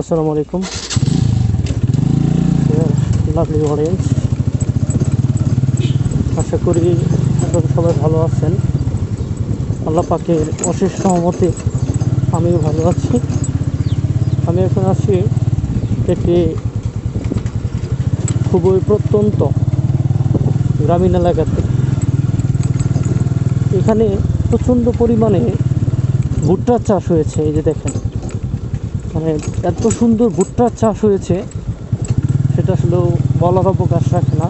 আসসালামু আলাইকুম। Lovely orange আশা করি আপনারা সবাই ভালো আছেন। আল্লাহ পাকের অশেষ সহমতে আমিও ভালো আছি। আমি এখন আছি একটি খুবই প্রত্যন্ত গ্রামীণ এলাকাতে। এখানে প্রচণ্ড পরিমাণে ভুট্টার চাষ হয়েছে, এই যে দেখেন। মানে এত সুন্দর ভুট্টার চাষ হয়েছে, সেটা আসলে বলার অবকাশ রাখে না।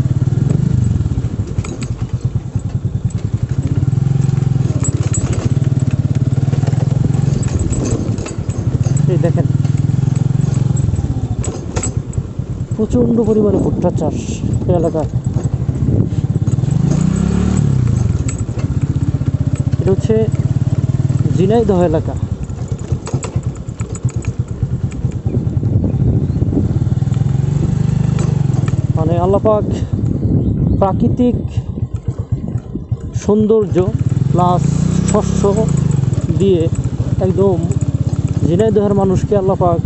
দেখেন, প্রচণ্ড পরিমাণে ভুট্টার চাষ এলাকায়। এটা হচ্ছে ঝিনাইদহ এলাকা। মানে আল্লাপাক প্রাকৃতিক সৌন্দর্য প্লাস শস্য দিয়ে একদম ঝিনাইদহের মানুষকে আল্লাপাক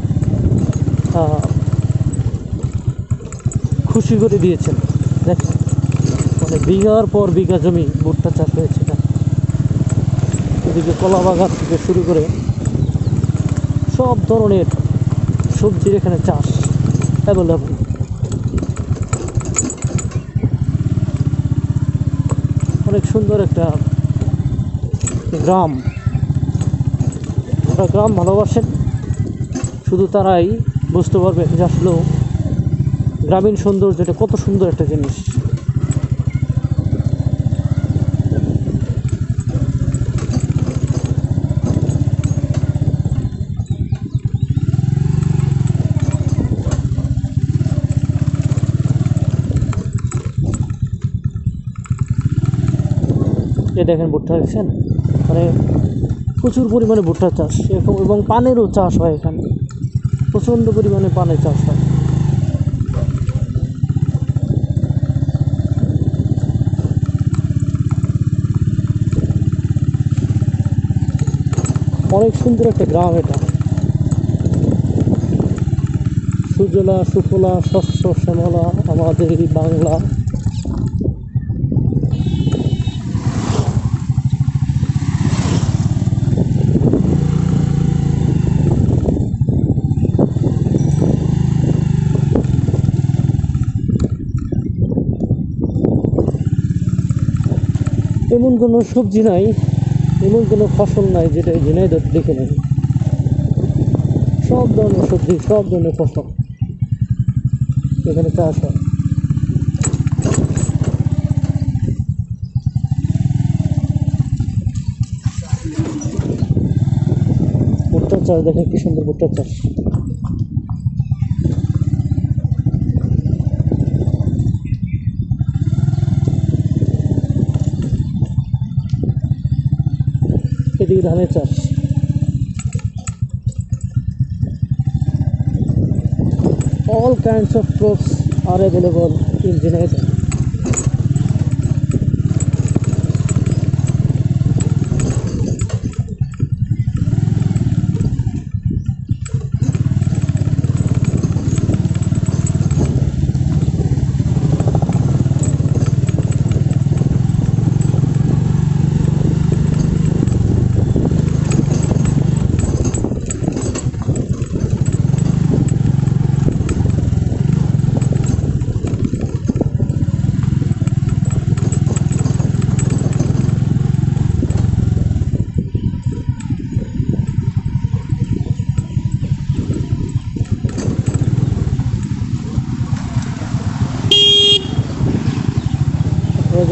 খুশি করে দিয়েছেন। দেখেন মানে বিঘার পর বিঘা জমি ভুট্টা চাষ হয়েছে। এদিকে কলা বাগান থেকে শুরু করে সব ধরনের সবজির এখানে চাষ অ্যাভেলেবল অনেক সুন্দর একটা গ্রাম। যারা গ্রাম ভালোবাসেন। শুধু তারাই বুঝতে পারবে যে আসলেও গ্রামীণ সৌন্দর্যটা কত সুন্দর একটা জিনিস। এ দেখেন ভুট্টা দেখছেন? মানে প্রচুর পরিমাণে ভুট্টা চাষ, এরকম এবং পানেরও চাষ হয় এখানে। প্রচণ্ড পরিমাণে পানের চাষ হয়। অনেক সুন্দর একটা গ্রাম এটা। সুজলা, সুফলা, শস্য, শ্যামলা, আমাদের এই বাংলা। এমন কোনো সবজি নাই, এমন কোনো ফসল নাই যেটা ঝিনাইদহ দেখে নেই সব ধরনের সবজি, সব ধরনের ফসল এখানে চাষ হয়। ভুট্টার চাষ, দেখেন কি সুন্দর ভুট্টার চাষ। এদিকে ধানের চাষ all kinds of crops are available in Zinaidah.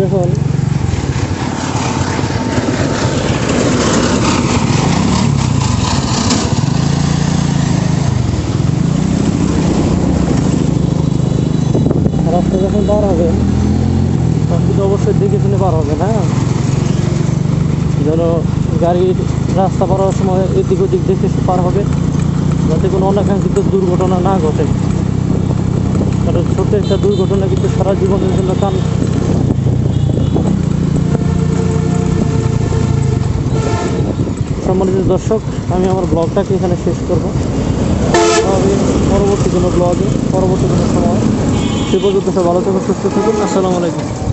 যখন রাস্তা যখন পার হবে, তখন কিন্তু অবশ্যই দেখে শুনে পার হবে, না? যেন গাড়ির রাস্তা পার হওয়ার সময় এদিক ওদিক দেখে পার হবে, যাতে কোনো অনাকাঙ্ক্ষিত দুর্ঘটনা না ঘটে। কারণ ছোট একটা দুর্ঘটনা কিন্তু সারা জীবনের জন্য কান সম্মানিত দর্শক, আমি আমার ব্লগটাকে এখানে শেষ করব। পরবর্তী কোনো ব্লগে, পরবর্তী কোনো সময়। সে পর্যন্ত সব ভালো থাকুন, সুস্থ থাকুন। আসসালামু আলাইকুম।